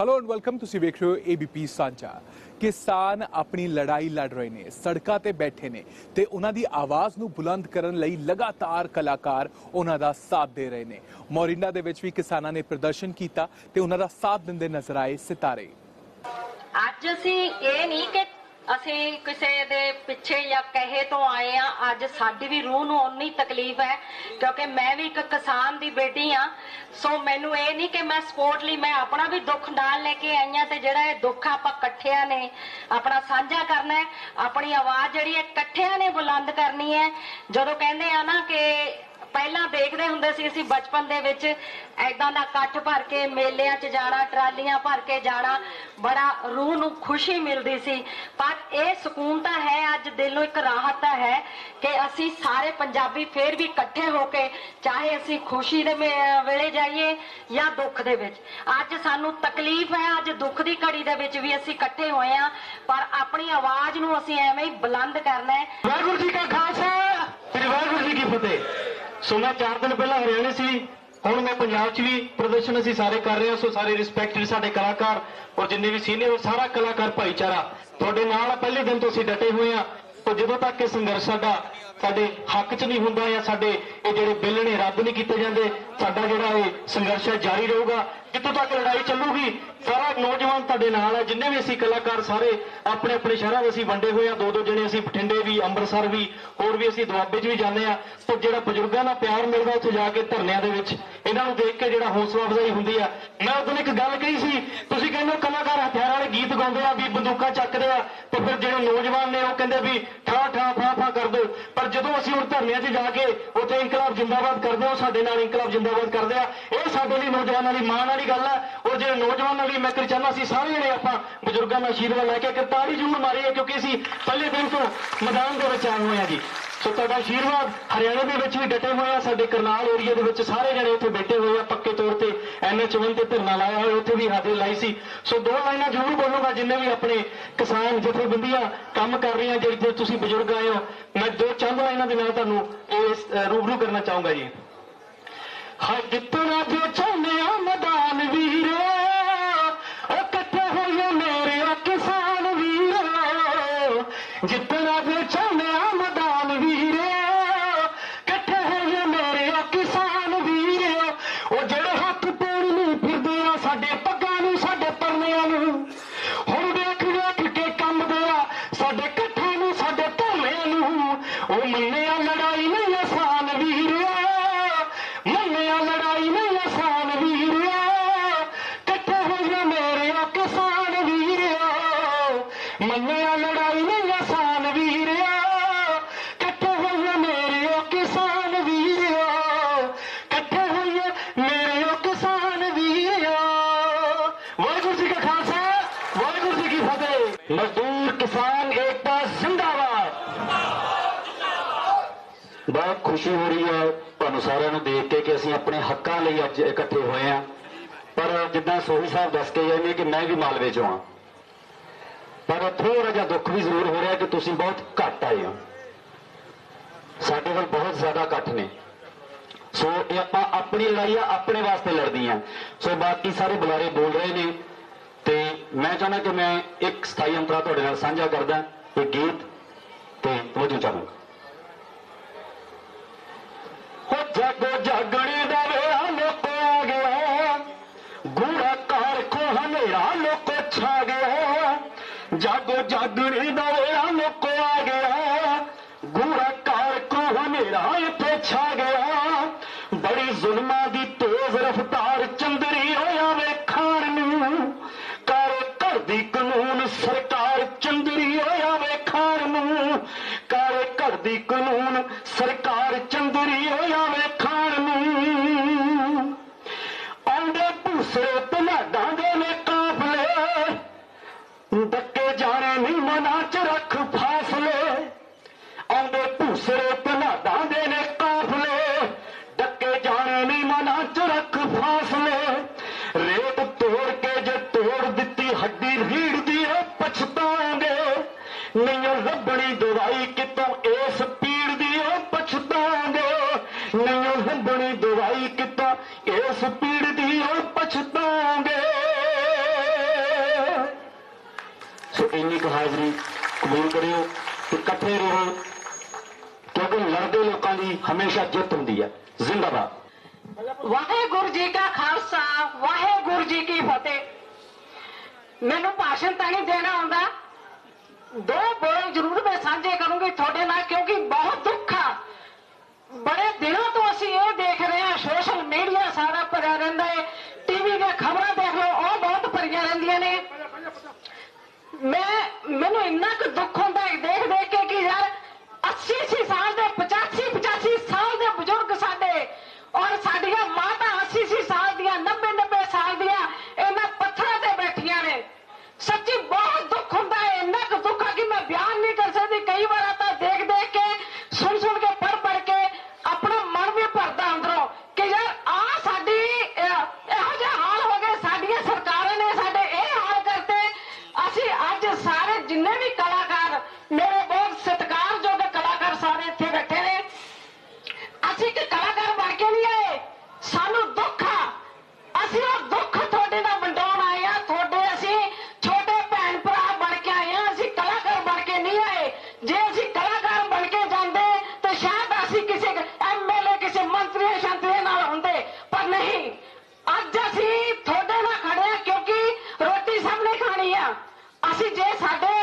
Hello and welcome ਤੁਸੀਂ ਵੇਖ ਰਹੇ ਹੋ ABP ਸਾਂਝਾ। ਕਿਸਾਨ ਆਪਣੀ ਲੜਾਈ ਲੜ ਰਹੇ ਨੇ, ਸੜਕਾਂ ਤੇ ਬੈਠੇ ਨੇ ਤੇ ਉਹਨਾਂ ਦੀ ਆਵਾਜ਼ ਨੂੰ ਬੁਲੰਦ ਕਰਨ ਲਈ ਲਗਾਤਾਰ ਕਲਾਕਾਰ ਉਹਨਾਂ ਦਾ ਸਾਥ ਦੇ ਰਹੇ ਨੇ। ਮੋਰਿੰਡਾ ਦੇ ਵਿੱਚ ਵੀ ਕਿਸਾਨਾਂ ਨੇ ਪ੍ਰਦਰਸ਼ਨ ਕੀਤਾ ਤੇ ਉਹਨਾਂ ਦਾ ਸਾਥ ਦਿੰਦੇ ਨਜ਼ਰ ਆਏ ਸਿਤਾਰੇ। ਅੱਜ ਅਸੀਂ ਇਹ ਨਹੀਂ ਕਿ ਅਸੀਂ ਕਿਸੇ ਦੇ ਪਿੱਛੇ ਜਾਂ ਕਹੇ ਤੋਂ ਆਏ ਆ, ਅੱਜ ਸਾਡੀ ਵੀ ਰੂਹ ਨੂੰ ਉਨੀ ਤਕਲੀਫ ਹੈ, ਕਿਉਂਕਿ ਮੈਂ ਵੀ ਇੱਕ ਕਿਸਾਨ ਦੀ ਬੇਟੀ ਆ, ਸੋ ਮੈਨੂੰ ਇਹ ਨਹੀਂ ਕਿ ਮੈਂ ਸਪੋਰਟ ਲਈ, ਮੈਂ ਆਪਣਾ ਵੀ ਦੁੱਖ ਨਾਲ ਲੈ ਕੇ ਆਈਆਂ ਤੇ ਜਿਹੜਾ ਇਹ ਦੁੱਖ ਆਪਾਂ ਇਕੱਠਿਆਂ ਨੇ ਆਪਣਾ ਸਾਂਝਾ ਕਰਨਾ ਹੈ, ਆਪਣੀ ਆਵਾਜ਼ ਜਿਹੜੀ ਹੈ ਇਕੱਠਿਆਂ ਨੇ ਬੁਲੰਦ ਕਰਨੀ ਹੈ। ਜਦੋਂ ਕਹਿੰਦੇ ਆ ਨਾ ਕਿ ਪਹਿਲਾਂ ਦੇਖਦੇ ਹੁੰਦੇ ਸੀ ਅਸੀਂ ਬਚਪਨ ਦੇ ਵਿੱਚ ਐਦਾਂ ਦਾ ਇਕੱਠ ਭਰ ਕੇ ਮੇਲਿਆਂ 'ਚ ਜਾਣਾ, ਟਰਾਲੀਆਂ ਭਰ ਕੇ ਜਾਣਾ, ਬੜਾ ਰੂਹ ਨੂੰ ਖੁਸ਼ੀ ਮਿਲਦੀ ਸੀ। ਪਰ ਇਹ ਸਕੂਨ ਤਾਂ ਹੈ, ਅੱਜ ਦਿਲ ਨੂੰ ਇੱਕ ਰਾਹਤ ਤਾਂ ਹੈ ਕਿ ਅਸੀਂ ਸਾਰੇ ਪੰਜਾਬੀ ਫੇਰ ਵੀ ਇਕੱਠੇ ਹੋ ਕੇ ਚਾਹੇ ਅਸੀਂ ਖੁਸ਼ੀ ਦੇ ਵੇਲੇ ਜਾਈਏ ਜਾਂ ਦੁੱਖ ਦੇ ਵਿੱਚ। ਅੱਜ ਸਾਨੂੰ ਤਕਲੀਫ ਹੈ, ਅੱਜ ਦੁੱਖ ਦੀ ਘੜੀ ਦੇ ਵਿੱਚ ਵੀ ਅਸੀਂ ਇਕੱਠੇ ਹੋਏ ਆ ਪਰ ਆਪਣੀ ਆਵਾਜ਼ ਨੂੰ ਅਸੀਂ ਐਵੇਂ ਹੀ ਬੁਲੰਦ ਕਰਨਾ ਹੈ। ਵਾਹਿਗੁਰੂ ਜੀ ਕਾ ਖਾਲਸਾ, ਸ੍ਰੀ ਵਾਹਿਗੁਰੂ ਜੀ ਕੀ ਫਤਿਹ। ਸੋ ਮੈਂ 4 ਦਿਨ ਪਹਿਲਾਂ ਹਰਿਆਣੇ ਸੀ, ਹੁਣ ਮੈਂ ਪੰਜਾਬ 'ਚ ਵੀ ਪ੍ਰਦਰਸ਼ਨ ਅਸੀਂ ਸਾਰੇ ਕਰ ਰਹੇ ਹਾਂ, ਸੋ ਸਾਰੇ ਰਿਸਪੈਕਟਡ ਸਾਡੇ ਕਲਾਕਾਰ ਔਰ ਜਿੰਨੇ ਵੀ ਸੀਨੀਅਰ ਸਾਰਾ ਕਲਾਕਾਰ ਭਾਈਚਾਰਾ ਤੁਹਾਡੇ ਨਾਲ ਪਹਿਲੇ ਦਿਨ ਤੋਂ ਅਸੀਂ ਡਟੇ ਹੋਏ ਆ ਤੇ ਜਦੋਂ ਤੱਕ ਇਹ ਸੰਘਰਸ਼ ਸਾਡਾ, ਸਾਡੇ ਹੱਕ 'ਚ ਨਹੀਂ ਹੁੰਦਾ ਜਾਂ ਸਾਡੇ ਇਹ ਜਿਹੜੇ ਬਿੱਲ ਨੇ ਰੱਦ ਨਹੀਂ ਕੀਤੇ ਜਾਂਦੇ, ਸਾਡਾ ਜਿਹੜਾ ਇਹ ਸੰਘਰਸ਼ ਹੈ, ਜਾਰੀ ਰਹੂਗਾ। ਜਿੱਥੋਂ ਤੱਕ ਲੜਾਈ ਚੱਲੂਗੀ ਸਾਰਾ ਨੌਜਵਾਨ ਤੁਹਾਡੇ ਨਾਲ ਹੈ, ਜਿੰਨੇ ਵੀ ਅਸੀਂ ਕਲਾਕਾਰ ਸਾਰੇ ਆਪਣੇ ਆਪਣੇ ਸ਼ਹਿਰਾਂ ਦੇ ਅਸੀਂ ਵੰਡੇ ਹੋਏ ਆ ਦੋ ਦੋ ਜਣੇ ਅਸੀਂ ਬਠਿੰਡੇ ਵੀ, ਅੰਮ੍ਰਿਤਸਰ ਵੀ, ਹੋਰ ਵੀ ਅਸੀਂ ਦੁਆਬੇ 'ਚ ਵੀ ਜਾਂਦੇ ਆ ਪਰ ਜਿਹੜਾ ਬਜ਼ੁਰਗਾਂ ਦਾ ਪਿਆਰ ਮਿਲਦਾ ਉੱਥੇ ਜਾ ਕੇ ਧਰਨਿਆਂ ਦੇ ਵਿੱਚ ਇਹਨਾਂ ਨੂੰ ਦੇਖ ਕੇ ਜਿਹੜਾ ਹੌਸਲਾ ਅਫਜ਼ਾਈ ਹੁੰਦੀ ਆ। ਮੈਂ ਉਦੋਂ ਇੱਕ ਗੱਲ ਕਹੀ ਸੀ, ਤੁਸੀਂ ਕਹਿੰਦੇ ਹੋ ਕਲਾਕਾਰ ਹਥਿਆਰਾਂ ਵਾਲੇ ਗੀਤ ਗਾਉਂਦੇ ਆ, ਵੀ ਬੰਦੂਕਾਂ ਚੱਕਦੇ ਆ, ਤੇ ਫਿਰ ਜਿਹੜੇ ਨੌਜਵਾਨ ਨੇ ਉਹ ਕਹਿੰਦੇ ਵੀ ਠਾ ਠਾ ਫਾ ਫਾ ਕਰ ਦਿਓ ਪਰ ਜਦੋਂ ਅਸੀਂ ਹੁਣ ਧਰਨਿਆਂ 'ਚ ਜਾ ਕੇ ਉੱਥੇ ਇਨਕਲਾਬ ਜਿੰਦਾਬਾਦ ਕਰਦੇ ਹਾਂ ਸਾਡੇ ਨਾਲ ਇਨਕਲਾਬ ਜਿੰਦਾਬਾਦ ਕਰਦੇ ਆ, ਇਹ ਸਾਡੇ ਲਈ ਨੌਜਵਾਨਾਂ ਲਈ ਮਾਣ ਵਾਲੀ ਗੱਲ ਹੈ ਔਰ ਜਿਹੜੇ ਨੌਜਵਾਨਾਂ ਲਈ ਮੈਂ ਕਰ ਚਾਹੁੰਦਾ ਸੀ, ਸਾਰੇ ਜਿਹੜੇ ਆਪਾਂ ਬਜ਼ੁਰਗਾਂ ਦਾ ਆਸ਼ੀਰਵਾਦ ਲੈ ਕੇ ਕਰਤਾਰੀ ਜ਼ਰੂਰ ਹੈ ਕਿਉਂਕਿ ਅਸੀਂ ਪਹਿਲੇ ਦਿਨ ਤੋਂ ਮੈਦਾਨ ਦੇ ਵਿੱਚ ਆਏ ਹੋਏ ਆ ਜੀ। ਸੋ ਤੁਹਾਡਾ ਆਸ਼ੀਰਵਾਦ ਹਰਿਆਣਾ ਦੇ ਵਿੱਚ ਵੀ ਡਟੇ ਹੋਏ ਆ ਸਾਡੇ ਕਰਨਾਲ ਏਰੀਆ ਦੇ ਵਿੱਚ ਸਾਰੇ ਜਣੇ ਉੱਥੇ ਬੈਠੇ ਹੋਏ ਆ, ਪੱਕੇ ਤੌਰ ਤੇ ਐਨਐਚ1 ਤੇ ਧਰਨਾ ਲਾਇਆ ਹੋਇਆ, ਉੱਥੇ ਵੀ ਹਾਜ਼ਰ ਲਾਈ ਸੀ। ਸੋ ਦੋ ਲਾਈਨਾਂ ਜ਼ਰੂਰ ਬੋਲੂਗਾ, ਜਿੰਨੇ ਵੀ ਆਪਣੇ ਕਿਸਾਨ ਜਥੇਬੰਦੀਆਂ ਕੰਮ ਕਰ ਰਹੀਆਂ, ਜਿਹੜੇ ਤੁਸੀਂ ਬਜ਼ੁਰਗ ਆਏ ਹੋ, ਮੈਂ ਦੋ ਚੰਦ ਲਾਈਨਾਂ ਦੇ ਨਾਲ ਤੁਹਾਨੂੰ ਇਸ ਰੂਬਰੂ ਕਰਨਾ ਚਾਹੂੰਗਾ ਜੀ। ਹਾਂ ਜਿੱਤਣਾ ਜੋ ਚਾਹੁੰਦੇ ਆ ਮੈਦਾਨ ਵੀਰੋ। ਖੁਸ਼ੀ ਹੋ ਰਹੀ ਹੈ। ਤੁਹਾਨੂੰ ਸਾਰਿਆਂ ਨੂੰ ਦੇਖ ਕੇ ਕਿ ਅਸੀਂ ਆਪਣੇ ਹੱਕਾਂ ਲਈ ਅੱਜ ਇਕੱਠੇ ਹੋਏ ਆ ਪਰ ਜਿੱਦਾਂ ਸੋਹੀ ਸਾਹਿਬ ਦੱਸ ਕੇ ਗਏ ਨੇ ਕਿ ਮੈਂ ਵੀ ਮਾਲਵੇ ਚੋਂ ਆ ਪਰ ਥੋੜਾ ਜਿਹਾ ਦੁੱਖ ਵੀ ਜ਼ਰੂਰ ਹੋ ਰਿਹਾ ਕਿ ਤੁਸੀਂ ਬਹੁਤ ਘੱਟ ਆਏ ਹੋ। ਸਾਡੇ ਕੋਲ ਬਹੁਤ ਜ਼ਿਆਦਾ ਇਕੱਠ ਨੇ। ਸੋ ਇਹ ਆਪਾਂ ਆਪਣੀ ਲੜਾਈ ਆ, ਆਪਣੇ ਵਾਸਤੇ ਲੜਦੀ ਆ ਸੋ ਬਾਕੀ ਸਾਰੇ ਬੁਲਾਰੇ ਬੋਲ ਰਹੇ ਨੇ ਤੇ ਮੈਂ ਚਾਹੁੰਦਾ ਕਿ ਮੈਂ ਇੱਕ ਸਥਾਈ ਅੰਤਰਾ ਤੁਹਾਡੇ ਨਾਲ ਸਾਂਝਾ ਕਰਦਾ ਇਹ ਗੀਤ ਤੇ ਤਵੱਜੋ ਚਾਹਾਂਗਾ। جاگو جاگڻي دير لوڪو آر ڪو هلي لوڪو ڇاڳيو جاڳو جاگڻي دي ਸਰਕਾਰ ਚੰਦਰੀ ਹੋਇਆ ਖਾਣ ਨੂੰ। ਆਉਂਦੇ ਭੂਸਰੇ ਤਨਾਡਾਂ ਦੇ ਦੀ ਹਮੇਸ਼ਾ ਜਿੱਤ ਹੁੰਦੀ ਹੈ ਜ਼ਿੰਦਾਬਾਦ। ਵਾਹਿਗੁਰੂ ਜੀ ਕਾ ਖਾਲਸਾ, ਵਾਹਿਗੁਰੂ ਜੀ ਕੀ ਫਤਿਹ। ਮੈਨੂੰ ਭਾਸ਼ਣ ਤਾਂ ਨਹੀਂ ਦੇਣਾ ਆਉਂਦਾ। ਦੋ ਬੋਲ ਜ਼ਰੂਰ ਮੈਂ ਸਾਂਝੇ ਕਰੂੰਗੀ ਤੁਹਾਡੇ ਨਾਲ, ਕਿਉਂਕਿ ਬਹੁਤ ਦੁੱਖ ਆ। ਬੜੇ ਦਿਨਾਂ ਤੋਂ ਅਸੀਂ ਇਹ ਦੇਖ ਰਹੇ ਹਾਂ, ਸੋਸ਼ਲ ਮੀਡੀਆ ਸਾਰਾ ਭਰਿਆ ਰਹਿੰਦਾ ਹੈ ਟੀਵੀ ਦੀਆਂ ਖਬਰਾਂ ਦੇਖ ਲਓ, ਉਹ ਬਹੁਤ ਭਰੀਆਂ ਰਹਿੰਦੀਆਂ ਨੇ। ਮੈਂ, ਮੈਨੂੰ ਇੰਨਾ ਕੁ ਦੁੱਖ ਹੁੰਦਾ ਹੈ ਦੇਖ ਦੇਖ ਕੇ ਕਿ ਯਾਰ 80 80 ਸਾਲ ਦੇ 85 85 ਸਾਲ ਦੇ ਬਜ਼ੁਰਗ ਸਾਡੇ ਔਰ ਸਾਡੀਆਂ ਮਾਤਾ 80 80 ਸਾਲ ਦੀਆਂ 90 90 ਸਾਲ ਦੀਆਂ ਇਹਨਾਂ ਪੱਥਰਾਂ ਤੇ ਬੈਠੀਆਂ ਨੇ ਸੱਚੀ ਬਹੁਤ ਦੁੱਖ ਹੁੰਦਾ ਹੈ ਇੰਨਾ ਕੁ ਦੁੱਖ ਆ ਕਿ ਮੈਂ ਬਿਆਨ ਨਹੀਂ ਕਰ ਸਕਦੀ ਕਈ ਵਾਰ ਤਾਂ ਦੇਖ ਦੇਖ ਕੇ ਸੁਣ ਸੁਣ ਕੇ ਪੜ ਪੜ ਕੇ ਆਪਣਾ ਮਨ ਵੀ ਭਰਦਾ ਅੰਦਰੋਂ ਕਿ ਯਾਰ ਆ ਸਾਡੀ ਅਹ, ਇਹੋ ਜਿਹਾ ਹਾਲ ਹੋ ਗਿਆ ਸਾਡੀਆਂ ਸਰਕਾਰਾਂ ਨੇ ਸਾਡੇ ਇਹ ਹਾਲ ਕਰਤੇ ਅਸੀਂ ਅੱਜ ਸਾਰੇ ਜਿੰਨੇ ਵੀ ਕਲਾਕਾਰ ਮੇਰੇ ਬਹੁਤ ਸਤਿਕਾਰਯੋਗ ਕਲਾਕਾਰ ਸਾਰੇ ਇੱਥੇ ਬੈਠੇ ਨੇ ਅਸੀਂ ਇੱਕ ਕਲਾਕਾਰ ਬਣ ਕੇ ਨਹੀਂ ਆਏ ਸਾਨੂੰ ਦੁੱਖ ਆ ਅਸੀਂ ਉਹ ਦੁੱਖ ਤੁਹਾਡੇ ਨਾਲ ਵੰਡਾਉਣ ਆਏ ਆ ਤੁਹਾਡੇ ਅਸੀਂ ਛੋਟੇ ਭੈਣ ਭਰਾ ਬਣ ਕੇ ਆਏ ਆ ਅਸੀਂ ਕਲਾਕਾਰ ਬਣ ਕੇ ਨਹੀਂ ਆਏ ਜੇ ਅਸੀਂ ਕਲਾਕਾਰ ਬਣ ਕੇ ਜਾਂਦੇ ਤਾਂ ਸ਼ਾਇਦ ਅਸੀਂ ਕਿਸੇ ਐਮਐਲਏ ਕਿਸੇ ਮੰਤਰੀ ਸ਼ੰਤਰੀ ਨਾਲ ਹੁੰਦੇ ਪਰ ਨਹੀਂ ਅੱਜ ਅਸੀਂ ਤੁਹਾਡੇ ਨਾਲ ਖੜੇ ਆ ਕਿਉਂਕਿ ਰੋਟੀ ਸਭ ਨੇ ਖਾਣੀ ਆ ਅਸੀਂ ਜੇ ਸਾਡੇ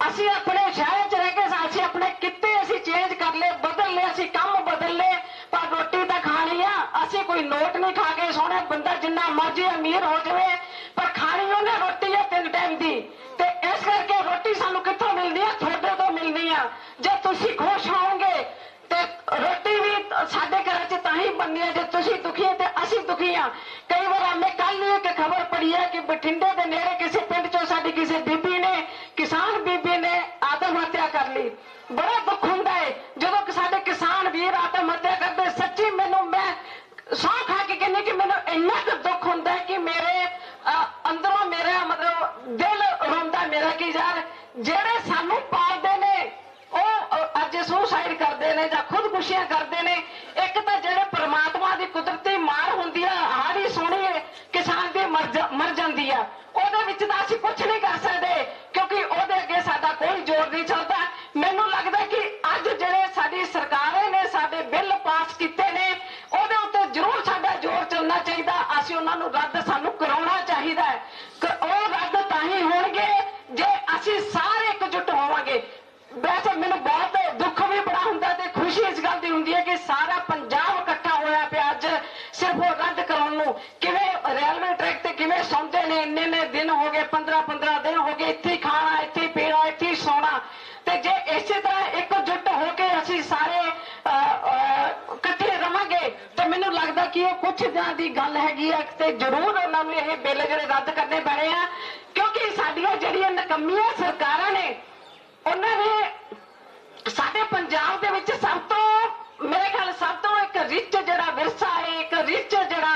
ਅਸੀਂ ਆਪਣੇ ਸ਼ਹਿਰ 'ਚ ਰਹਿ ਕੇ ਅਸੀਂ ਆਪਣੇ ਕਿੱਤੇ ਅਸੀਂ ਚੇਂਜ ਕਰ ਲਏ ਬਦਲ ਲਏ ਅਸੀਂ ਕੰਮ ਬਦਲ ਲਏ ਪਰ ਰੋਟੀ ਤਾਂ ਖਾਣੀ ਆ ਅਸੀਂ ਕੋਈ ਨੋਟ ਨਹੀਂ ਖਾ ਕੇ ਸੋਹਣੇ ਬੰਦਾ ਜਿੰਨਾ ਮਰਜ਼ੀ ਅਮੀਰ ਹੋ ਜਾਵੇ, ਪਰ ਖਾਣੀ ਉਹਨੇ ਰੋਟੀ ਹੈ ਤਿੰਨ ਟਾਈਮ ਦੀ। ਤੇ ਇਸ ਕਰਕੇ ਰੋਟੀ ਸਾਨੂੰ ਕਿੱਥੋਂ ਮਿਲਦੀ ਆ? ਤੁਹਾਡੇ ਤੋਂ ਮਿਲਦੀ ਆ। ਜੇ ਤੁਸੀਂ ਖੁਸ਼ ਹੋਵੋਗੇ, ਤੇ ਰੋਟੀ ਵੀ ਸਾਡੇ ਘਰਾਂ 'ਚ ਤਾਂ ਹੀ ਬਣਨੀ ਹੈ ਜੇ ਤੁਸੀਂ ਦੁਖੀ ਤੇ ਅਸੀਂ ਦੁਖੀ ਆ। ਕਈ ਵਾਰ ਮੈਂ ਕੱਲ ਹੀ ਇੱਕ ਖਬਰ ਪੜ੍ਹੀ ਹੈ ਕਿ ਬਠਿੰਡੇ ਦੇ ਨੇੜੇ ਕਿਸੇ ਪਿੰਡ 'ਚੋਂ ਸਾਡੀ ਕਿਸੇ ਬੀਬੀ ਨੇ, ਕਿਸਾਨ ਬੀਬੀ ਨੇ ਆਤਮ ਹੱਤਿਆ ਕਰ ਲਈ। ਬੜਾ ਦੁੱਖ ਹੁੰਦਾ ਹੈ ਜਦੋਂ ਸਾਡੇ ਕਿਸਾਨ ਵੀਰ ਆਤਮ ਹੱਤਿਆ ਸੌਂ ਖਾ ਕੇ ਕਹਿੰਦੀ ਕਿ ਮੈਨੂੰ ਇੰਨਾ ਕੁ ਦੁੱਖ ਹੁੰਦਾ ਕਿ ਮੇਰੇ ਅੰਦਰੋਂ ਮੇਰਾ ਮਤਲਬ ਦਿਲ ਰੋਂਦਾ ਮੇਰਾ ਕਿ ਯਾਰ ਜਿਹੜੇ ਸਾਨੂੰ ਪਾਲਦੇ ਨੇ, ਉਹ ਅੱਜ ਸੁਸਾਈਡ ਕਰਦੇ ਨੇ ਜਾਂ ਖੁਦਕੁਸ਼ੀਆਂ ਕਰਦੇ ਗੱਲ ਤੇ ਜ਼ਰੂਰ ਉਹਨਾਂ ਨੂੰ ਇਹ ਬਿੱਲ ਜਿਹੜੇ ਰੱਦ ਕਰਨੇ ਪੈਣੇ ਆ ਕਿਉਂਕਿ ਸਾਡੀਆਂ ਜਿਹੜੀਆਂ ਨਕਮੀਆਂ ਸਰਕਾਰਾਂ ਨੇ ਉਹਨਾਂ ਨੇ ਸਾਡੇ ਪੰਜਾਬ ਦੇ ਵਿੱਚ ਸਭ ਤੋਂ ਮੇਰੇ ਖਿਆਲ ਸਭ ਤੋਂ ਇੱਕ ਰਿਚ ਜਿਹੜਾ ਵਿਰਸਾ ਹੈ ਇੱਕ ਰਿਚ ਜਿਹੜਾ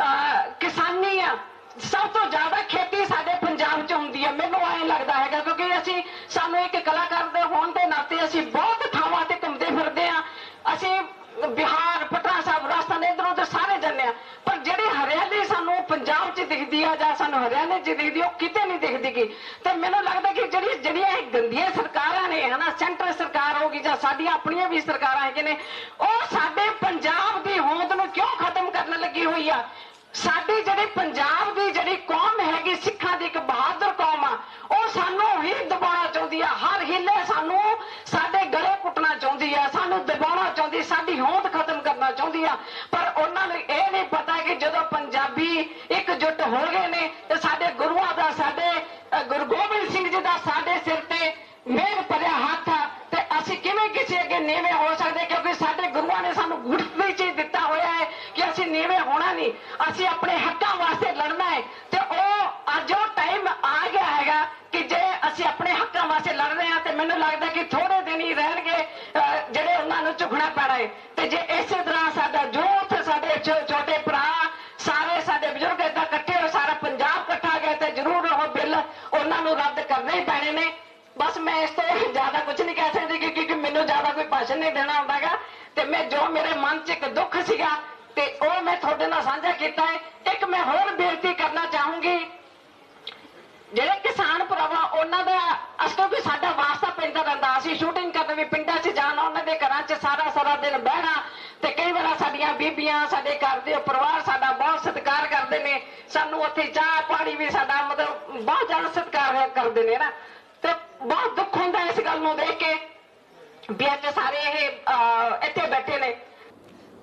ਅਹ, ਕਿਸਾਨੀ ਆ ਸਭ ਤੋਂ ਜ਼ਿਆਦਾ ਖੇਤੀ ਸਾਡੇ ਪੰਜਾਬ 'ਚ ਹੁੰਦੀ ਹੈ ਮੈਨੂੰ ਐਂ ਲੱਗਦਾ ਹੈਗਾ ਕਿਉਂਕਿ ਅਸੀਂ ਸਾਨੂੰ ਇੱਕ ਕਲਾਕਾਰ ਦੇ ਹੋਣ ਦੇ ਨਾਤੇ ਅਸੀਂ ਬਹੁਤ ਥਾਵਾਂ ਤੇ ਘੁੰਮਦੇ ਫਿਰਦੇ ਆ ਅਸੀਂ ਬਿਹਾਰ ਪਟਨਾ ਸਾਹਿਬ ਰਾਜਸਥਾਨ ਇਧਰੋਂ ਉਧਰ ਸਾਰੇ ਜਾਂਦੇ ਆ ਪਰ ਜਿਹੜੀ ਹਰਿਆਲੀ ਸਾਨੂੰ ਪੰਜਾਬ 'ਚ ਦਿਖਦੀ ਆ ਜਾਂ ਸਾਨੂੰ ਹਰਿਆਣੇ 'ਚ ਉਹ ਕਿਤੇ ਨਹੀਂ ਦਿਖਦੀ ਗੀ। ਤੇ ਮੈਨੂੰ ਲੱਗਦਾ ਕਿ ਜਿਹੜੀ ਜਿਹੜੀਆਂ ਇਹ ਗੰਦੀਆਂ ਸਰਕਾਰਾਂ ਨੇ, ਹਨਾ, ਸੈਂਟਰ ਸਰਕਾਰ ਹੋਗੀ ਜਾਂ ਸਾਡੀਆਂ ਆਪਣੀਆਂ ਵੀ ਸਰਕਾਰਾਂ ਹੈਗੇ ਨੇ, ਉਹ ਸਾਡੇ ਪੰਜਾਬ ਦੀ ਹੋਂਦ ਨੂੰ ਕਿਉਂ ਖਤਮ ਕਰਨ ਲੱਗੀ ਹੋਈ ਆ? ਸਾਡੀ ਜਿਹੜੀ ਪੰਜਾਬ ਦੀ ਜਿਹੜੀ ਕੌਮ ਹੈਗੀ, ਸਿੱਖਾਂ ਦੀ ਇੱਕ ਬਹਾਦਰ ਕੌਮ ਆ, ਉਹ ਸਾਨੂੰ ਹੀ ਦਬਾਉਣਾ ਚਾਹੁੰਦੀ ਆ। ਹਰ ਹਿੱਲੇ ਸਾਨੂੰ ਸਾਡੇ ਗਲੇ ਕੁੱਟਣਾ ਚਾਹੁੰਦੀ ਆ, ਸਾਨੂੰ ਦਬਾਉਣਾ ਚਾਹੁੰਦੀ ਸਾਡੀ ਹੋਂਦ ਖਤਮ ਪਰ ਉਹਨਾਂ ਨੂੰ ਇਹ ਨਹੀਂ ਪਤਾ ਕਿ ਜਦੋਂ ਪੰਜਾਬੀ ਇਕਜੁੱਟ ਹੋ ਗਏ ਨੇ, ਤੇ ਸਾਡੇ ਗੁਰੂਆਂ ਦਾ, ਸਾਡੇ ਗੁਰੂ ਗੋਬਿੰਦ ਸਿੰਘ ਜੀ ਦਾ ਸਾਡੇ ਸਿਰ ਤੇ ਮਿਹਰ ਭਰਿਆ ਹੱਥ ਆ, ਤੇ ਅਸੀਂ ਕਿਵੇਂ ਕਿਸੇ ਅੱਗੇ ਨੀਵੇਂ ਹੋ ਸਕਦੇ? ਕਿਉਂਕਿ ਸਾਡੇ ਗੁਰੂਆਂ ਨੇ ਸਾਨੂੰ ਗੁਰਤੀ ਚ ਹੀ ਦਿੱਤਾ ਹੋਇਆ ਹੈ ਕਿ ਅਸੀਂ ਨੀਵੇਂ ਹੋਣਾ ਨਹੀਂ। ਅਸੀਂ ਆਪਣੇ ਹੱਕਾਂ ਵਾਸਤੇ ਲੜਨਾ ਹੈ। ਤੇ ਉਹ ਅੱਜ ਉਹ ਟਾਈਮ ਆ ਗਿਆ ਹੈਗਾ ਕਿ ਜੇ ਅਸੀਂ ਆਪਣੇ ਹੱਕਾਂ ਵਾਸਤੇ ਲੜ ਰਹੇ ਹਾਂ, ਤੇ ਮੈਨੂੰ ਲੱਗਦਾ ਕਿ ਥੋੜੇ ਦਿਨ ਹੀ ਰਹਿਣਗੇ ਜਿਹੜੇ ਉਹਨਾਂ ਨੂੰ ਝੁਕਣਾ ਪੈਣਾ ਹੈ। ਭਾਸ਼ਣ ਨਹੀਂ ਦੇਣਾ ਆਉਂਦਾਗਾ। ਤੇ ਮੈਂ ਜੋ ਮੇਰੇ ਮਨ 'ਚ ਇੱਕ ਦੁੱਖ ਸੀਗਾ, ਤੇ ਉਹ ਮੈਂ ਤੁਹਾਡੇ ਨਾਲ ਸਾਂਝਾ ਕੀਤਾ ਹੈ। ਇੱਕ ਮੈਂ ਹੋਰ ਬੇਨਤੀ ਕਰਨਾ ਚਾਹੂੰਗੀ। ਜਿਹੜੇ ਕਿਸਾਨ ਭਰਾਵਾ, ਉਹਨਾਂ ਦਾ ਅਸਕੋ ਵੀ ਸਾਡਾ ਵਾਸਤਾ ਪੈਂਦਾ ਰਹਿੰਦਾ, ਅਸੀਂ ਸ਼ੂਟਿੰਗ ਕਰਦੇ ਵੀ ਪਿੰਡਾਂ 'ਚ ਜਾਣਾ, ਉਹਨਾਂ ਦੇ ਘਰਾਂ 'ਚ ਸਾਰਾ ਸਾਰਾ ਦਿਨ ਬਹਿਣਾ। ਤੇ ਕਈ ਵਾਰ ਸਾਡੀਆਂ ਬੀਬੀਆਂ, ਸਾਡੇ ਘਰ ਦੇ ਪਰਿਵਾਰ ਸਾਡਾ ਬਹੁਤ ਸਤਿਕਾਰ ਕਰਦੇ ਨੇ। ਸਾਨੂੰ ਉੱਥੇ ਚਾਹ ਪਾਣੀ ਵੀ ਸਾਡਾ ਮਤਲਬ ਬਹੁਤ ਜ਼ਿਆਦਾ ਸਤਿਕਾਰ ਕਰਦੇ ਨੇ ਨਾ। ਤੇ ਬਹੁਤ ਦੁੱਖ ਹੁੰਦਾ ਇਸ ਗੱਲ ਨੂੰ ਦੇਖ ਕੇ। ਵੀ ਅੱਜ ਸਾਰੇ ਇਹ ਇੱਥੇ ਬੈਠੇ ਨੇ।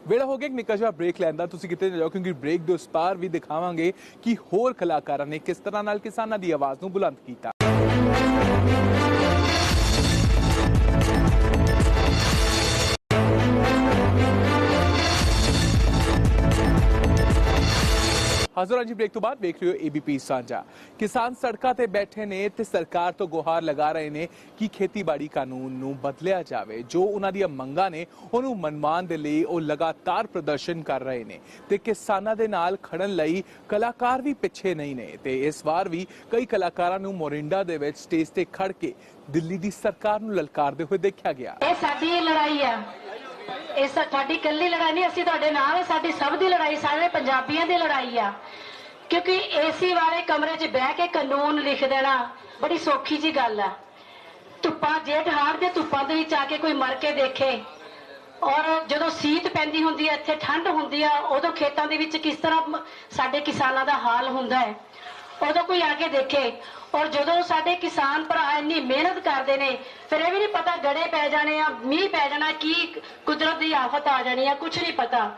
ਵੇਲਾ ਹੋ ਗਿਆ ਇੱਕ ਨਿੱਕਾ ਜਿਹਾ ਬ੍ਰੇਕ ਲੈਣ ਦਾ। ਤੁਸੀਂ ਕਿਤੇ ਨਾ ਜਾਓ, ਕਿਉਂਕਿ ਬ੍ਰੇਕ ਦੇ ਉਸ ਪਾਰ ਵੀ ਦਿਖਾਵਾਂਗੇ ਕਿ ਹੋਰ ਕਲਾਕਾਰਾਂ ਨੇ ਕਿਸ ਤਰ੍ਹਾਂ ਨਾਲ ਕਿਸਾਨਾਂ ਦੀ ਆਵਾਜ਼ ਨੂੰ ਬੁਲੰਦ ਕੀਤਾ। ਹਾਜ਼ਰ ਹਾਂ ਜੀ ਬ੍ਰੇਕ ਤੋਂ ਬਾਅਦ, ਵੇਖ ਰਹੇ ਹੋ ਏਬੀਪੀ ਸਾਂਝਾ। ਕਿਸਾਨ ਸੜਕਾਂ ਤੇ ਬੈਠੇ ਨੇ ਤੇ ਸਰਕਾਰ ਤੋਂ ਗੁਹਾਰ ਲਗਾ ਰਹੇ ਨੇ ਕਿ ਖੇਤੀਬਾੜੀ ਕਾਨੂੰਨ ਨੂੰ ਬਦਲਿਆ ਜਾਵੇ। ਜੋ ਉਹਨਾਂ ਦੀਆਂ ਮੰਗਾਂ ਨੇ, ਉਹਨੂੰ ਮਨਮਾਨ ਦੇ ਲਈ ਉਹ ਲਗਾਤਾਰ ਪ੍ਰਦਰਸ਼ਨ ਕਰ ਰਹੇ ਨੇ। ਤੇ ਕਿਸਾਨਾਂ ਦੇ ਨਾਲ ਖੜਨ ਲਈ ਕਲਾਕਾਰ ਵੀ ਪਿੱਛੇ ਨਹੀਂ ਨੇ। ਤੇ ਇਸ ਵਾਰ ਵੀ ਕਈ ਕਲਾਕਾਰਾਂ ਨੂੰ ਮੋਰਿੰਡਾ ਦੇ ਵਿੱਚ ਸਟੇਜ ਤੇ ਖੜ ਕੇ ਦਿੱਲੀ ਦੀ ਸਰਕਾਰ ਨੂੰ ਲਲਕਾਰਦੇ ਹੋਏ ਦੇਖਿਆ ਗਿਆ। ਇਹ ਸਾਡੀ ਲੜਾਈ ਆ। ਇਹ ਸਾਡੀ ਇਕੱਲੀ ਲੜਾਈ ਨਹੀਂ, ਅਸੀਂ ਤੁਹਾਡੇ ਨਾਲ ਸਾਡੀ ਸਭ ਦੀ ਲੜਾਈ, ਸਾਰੇ ਪੰਜਾਬੀਆਂ ਦੀ ਲੜਾਈ ਆ। ਕਿਉਂਕਿ ਏਸੀ ਵਾਲੇ ਕਮਰੇ 'ਚ ਬਹਿ ਕੇ ਕਾਨੂੰਨ ਲਿਖ ਦੇਣਾ ਬੜੀ ਸੌਖੀ ਜੀ ਗੱਲ ਆ। ਧੁੱਪਾਂ, ਜੇਠ ਹਾੜ ਦੇ ਧੁੱਪਾਂ ਦੇ ਵਿੱਚ ਆ ਕੇ ਕੋਈ ਮਰ ਕੇ ਦੇਖੇ। ਔਰ ਜਦੋਂ ਸੀਤ ਪੈਂਦੀ ਹੁੰਦੀ ਹੈ ਇੱਥੇ ਠੰਡ ਹੁੰਦੀ ਆ, ਉਦੋਂ ਖੇਤਾਂ ਦੇ ਵਿੱਚ ਕਿਸ ਤਰ੍ਹਾਂ ਸਾਡੇ ਕਿਸਾਨਾਂ ਦਾ ਹਾਲ ਹੁੰਦਾ ਹੈ। ਉਦੋਂ ਕੋਈ ਆ ਕੇ ਦੇਖੇ। ਔਰ ਜਦੋਂ ਸਾਡੇ ਕਿਸਾਨ ਭਰਾ ਇੰਨੀ ਮਿਹਨਤ ਕਰਦੇ ਨੇ, ਫਿਰ ਇਹ ਵੀ ਨਹੀਂ ਪਤਾ ਗੜੇ ਪੈ ਜਾਣੇ ਆ, ਮੀਂਹ ਪੈ ਜਾਣਾ, ਕੀ ਕੁਦਰਤ ਦੀ ਆਫਤ ਆ ਜਾਣੀ ਆ ਕੁਝ ਨਹੀਂ ਪਤਾ।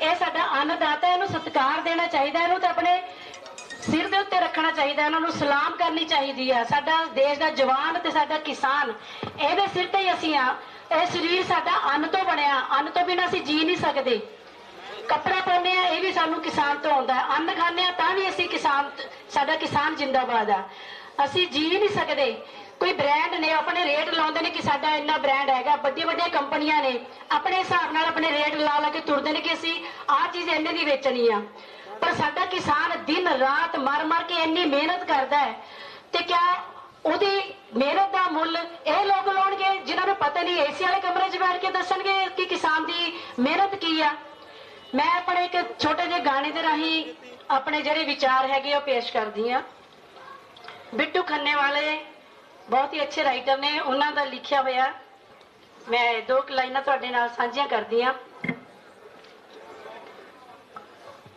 ਇਹ ਸਾਡਾ ਅੰਨਦਾਤਾ, ਇਹਨੂੰ ਸਤਿਕਾਰ ਦੇਣਾ ਚਾਹੀਦਾ, ਇਹਨੂੰ ਤਾਂ ਆਪਣੇ ਸਿਰ ਦੇ ਉੱਤੇ ਰੱਖਣਾ ਚਾਹੀਦਾ, ਇਹਨਾਂ ਨੂੰ ਸਲਾਮ ਕਰਨੀ ਚਾਹੀਦੀ ਆ। ਸਾਡਾ ਦੇਸ਼ ਦਾ ਜਵਾਨ ਤੇ ਸਾਡਾ ਕਿਸਾਨ, ਇਹਦੇ ਸਿਰ ਤੇ ਹੀ ਅਸੀਂ ਆ। ਇਹ ਸਰੀਰ ਸਾਡਾ ਅੰਨ ਤੋਂ ਬਣਿਆ, ਅੰਨ ਤੋਂ ਬਿਨਾਂ ਅਸੀਂ ਜੀ ਨਹੀਂ ਸਕਦੇ। ਕੱਪੜਾ ਪਾਉਂਦੇ ਆ, ਇਹ ਵੀ ਸਾਨੂੰ ਕਿਸਾਨ ਤੋਂ ਆਉਂਦਾ। ਅੰਨ ਖਾਂਦੇ ਆ, ਤਾਂ ਵੀ ਅਸੀਂ ਕਿਸਾਨ, ਸਾਡਾ ਕਿਸਾਨ ਜਿੰਦਾਬਾਦ ਆ। ਅਸੀਂ ਜੀ ਨਹੀਂ ਸਕਦੇ। ਕੋਈ ਬ੍ਰਾਂਡ ਨੇ, ਆਪਣੇ ਰੇਟ ਲਾਉਂਦੇ ਨੇ ਕਿ ਸਾਡਾ ਇੰਨਾ ਬ੍ਰਾਂਡ ਹੈਗਾ ਵੱਡੀਆਂ ਵੱਡੀਆਂ ਕੰਪਨੀਆਂ ਨੇ, ਆਪਣੇ ਹਿਸਾਬ ਨਾਲ ਆਪਣੇ ਰੇਟ ਲਾ ਲਾ ਕੇ ਤੁਰਦੇ ਨੇ ਕਿ ਅਸੀਂ ਆਹ ਚੀਜ਼ ਇੰਨੇ ਦੀ ਵੇਚਣੀ ਆ। ਪਰ ਸਾਡਾ ਕਿਸਾਨ ਦਿਨ ਰਾਤ ਮਰ ਮਰ ਕੇ ਇੰਨੀ ਮਿਹਨਤ ਕਰਦਾ ਹੈ ਤੇ ਕਿਆ ਉਹਦੀ ਮਿਹਨਤ ਦਾ ਮੁੱਲ ਇਹ ਲੋਕ ਲਾਉਣਗੇ ਜਿਨ੍ਹਾਂ ਨੂੰ ਪਤਾ ਨਹੀਂ, ਏਸੀ ਵਾਲੇ ਕਮਰੇ 'ਚ ਬੈਠ ਕੇ ਦੱਸਣਗੇ ਕਿ ਕਿਸਾਨ ਦੀ ਮਿਹਨਤ ਕੀ ਆ। ਮੈਂ ਆਪਣੇ ਇੱਕ ਛੋਟੇ ਜਿਹੇ ਗਾਣੇ ਦੇ ਰਾਹੀਂ ਆਪਣੇ ਜਿਹੜੇ ਵਿਚਾਰ ਹੈਗੇ ਉਹ ਪੇਸ਼ ਕਰਦੀ ਆ ਬਿੱਟੂ ਖੰਨੇ ਵਾਲੇ ਬਹੁਤ ਹੀ ਅੱਛੇ ਰਾਈਟਰ ਨੇ, ਉਹਨਾਂ ਦਾ ਲਿਖਿਆ ਹੋਇਆ। ਮੈਂ ਦੋ ਲਾਈਨਾਂ ਤੁਹਾਡੇ ਨਾਲ ਸਾਂਝੀਆਂ ਕਰਦੀ ਆ